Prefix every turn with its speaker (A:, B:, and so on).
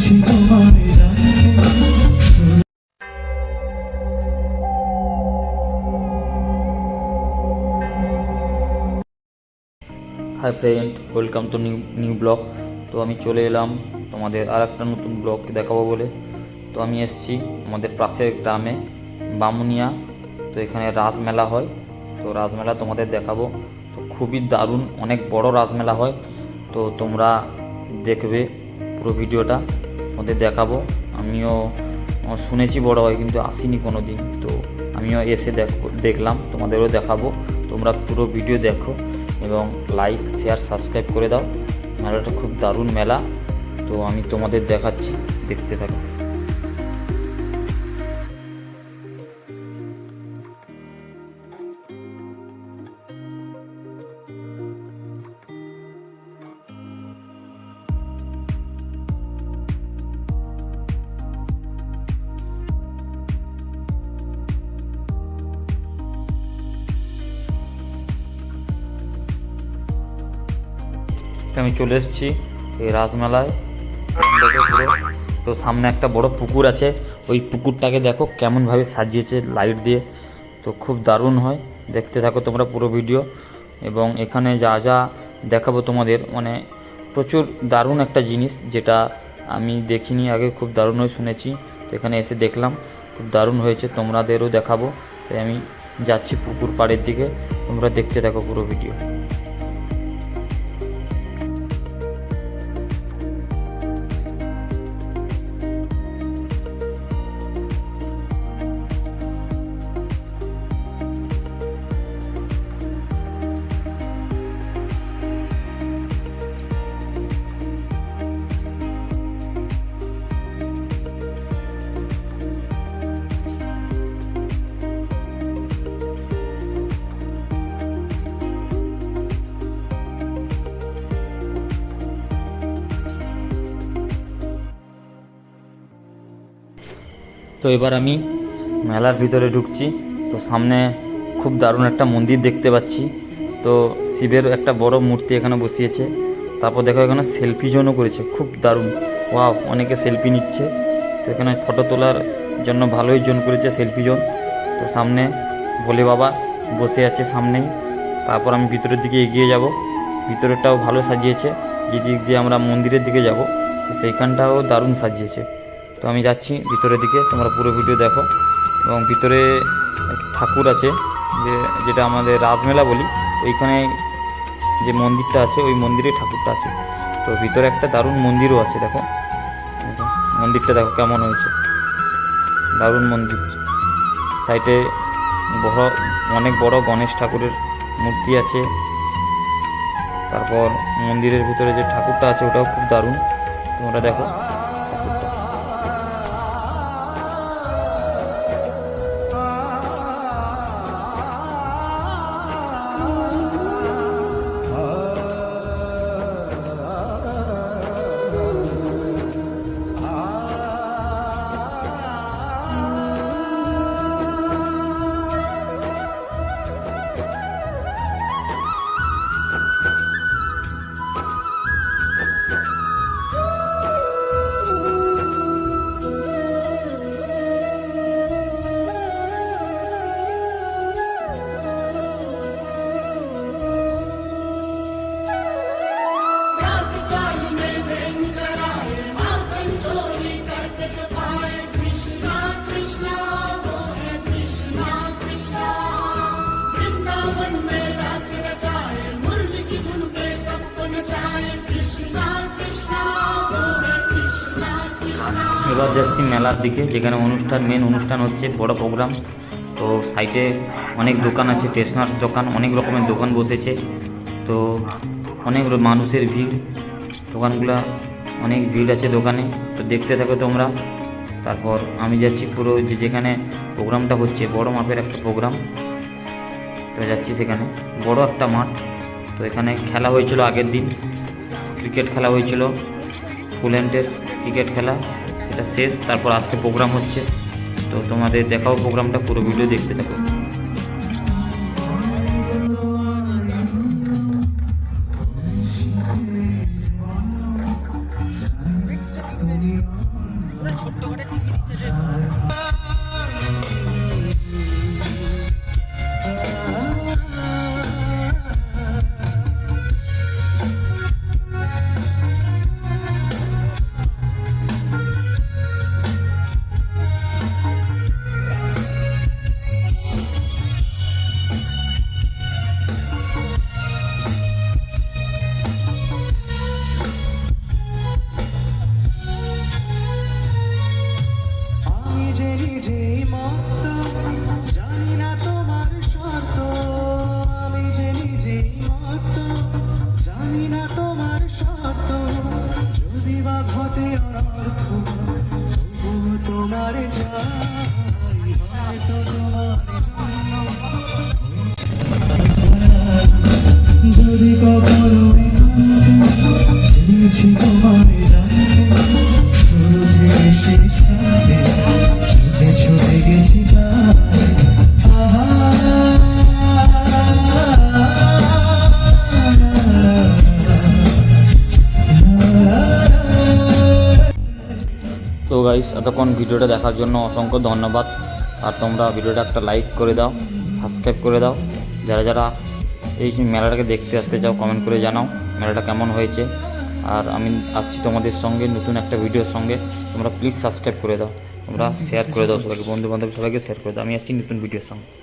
A: পেয়েছি তোমায় hi friend welcome to new new blog তো আমি চলে এলাম তোমাদের আর একটা নতুন ব্লগ দেখাবো বলে। তো আমি এসছি আমাদের পাশের গ্রামে, বামুনিয়া। তো এখানে রাজমেলা হয়। তো রাজমেলা তোমাদের দেখাবো। তো খুবই দারুণ, অনেক বড় রাজমেলা হয়। তো তোমরা দেখবে পুরো ভিডিওটা। তোমাদের দেখাবো। আমিও শুনেছি বড় হয় কিন্তু আসিনি কোনো দিন তো আমিও এসে দেখ, দেখলাম, তোমাদেরও দেখাবো। তোমরা পুরো ভিডিও দেখো এবং লাইক শেয়ার সাবস্ক্রাইব করে দাও। মেলাটা খুব দারুণ মেলা। তো আমি তোমাদের দেখাচ্ছি, দেখতে থাকো। তো আমি চলে এসেছি এই রাসমেলায় পুরো। তো সামনে একটা বড় পুকুর আছে। ওই পুকুরটাকে দেখো কেমনভাবে সাজিয়েছে লাইট দিয়ে। তো খুব দারুণ হয়। দেখতে থাকো তোমরা পুরো ভিডিও এবং এখানে যা যা দেখাবো তোমাদের মানে প্রচুর দারুণ একটা জিনিস যেটা আমি দেখিনি, আগে খুব দারুণ হয়ে শুনেছি। তো এখানে এসে দেখলাম, খুব দারুণ হয়েছে তোমাদেরও দেখাবো। তাই আমি যাচ্ছি পুকুর পাড়ের দিকে। তোমরা দেখতে থাকো পুরো ভিডিও তো এবার আমি মেলার ভিতরে ঢুকছি। তো সামনে খুব দারুণ একটা মন্দির দেখতে পাচ্ছি। তো শিবের একটা বড় মূর্তি এখানে বসিয়েছে। তারপর দেখো এখানে সেলফি জোনও করেছে। খুব দারুণ। ওয়াও, অনেকে সেলফি নিচ্ছে। তো এখানে ফটো তোলার জন্য ভালোই জোন করেছে সেলফি জোন। তো সামনে ভোলে বাবা বসে আছে সামনেই। তারপর আমি ভিতরের দিকে এগিয়ে যাব। ভিতরেরটাও ভালো সাজিয়েছে। যেদিক দিয়ে আমরা মন্দিরের দিকে যাব, সেইখানটাও দারুণ সাজিয়েছে। তো আমি যাচ্ছি ভিতরের দিকে তোমরা পুরো ভিডিও দেখো। এবং ভিতরে ঠাকুর আছে যে যেটা আমাদের রাজমেলা বলি ওইখানে যে মন্দিরটা আছে ওই মন্দিরে ঠাকুরটা আছে। তো ভিতরে একটা দারুণ মন্দিরও আছে দেখো, মন্দিরটা দেখো কেমন হয়েছে। দারুণ মন্দির। সাইডে বড় অনেক বড় গণেশ ঠাকুরের মূর্তি আছে। তারপর মন্দিরের ভিতরে যে ঠাকুরটা আছে ওটাও খুব দারুণ। তোমরা দেখো। এবার যাচ্ছি মেলার দিকে, যেখানে অনুষ্ঠান মেন অনুষ্ঠান হচ্ছে বড় প্রোগ্রাম তো সাইডে অনেক দোকান আছে স্টেশনার্স দোকান, অনেক রকমের দোকান বসেছে। তো অনেক মানুষের ভিড়। দোকানগুলা অনেক ভিড় আছে দোকানে। তো দেখতে থাকো তোমরা। তারপর আমি যাচ্ছি পুরো যে যেখানে প্রোগ্রামটা হচ্ছে, বড় মাপের একটা প্রোগ্রাম তো যাচ্ছি সেখানে। বড় একটা মাঠ। তো এখানে খেলা হয়েছিল আগের দিন। ক্রিকেট খেলা হয়েছিল। ফুল ক্রিকেট খেলা। শেষ তারপর আজকে প্রোগ্রাম হচ্ছে। তো তোমাদের দেখাও প্রোগ্রামটা পুরো ভিডিও দেখতে থাকো।
B: নিজে মত্ত। জানি না তোমার শর্ত, আমি যে মত্ত। জানি না তোমার শর্ত, যদি বা ঘটে অনর্থ
A: গাইস এতক্ষণ ভিডিওটা দেখার জন্য অসংখ্য ধন্যবাদ। আর তোমরা ভিডিওটা একটা লাইক করে দাও সাবস্ক্রাইব করে দাও। যারা যারা এই মেলাটাকে দেখতে আসতে চাও কমেন্ট করে জানাও মেলাটা কেমন হয়েছে। আর আমি আসছি তোমাদের সঙ্গে, নতুন একটা ভিডিওর সঙ্গে। তোমরা প্লিজ সাবস্ক্রাইব করে দাও, তোমরা শেয়ার করে দাও সবাইকে বন্ধু বান্ধব সবাইকে শেয়ার করে দাও। আমি আসছি নতুন ভিডিওর সঙ্গে।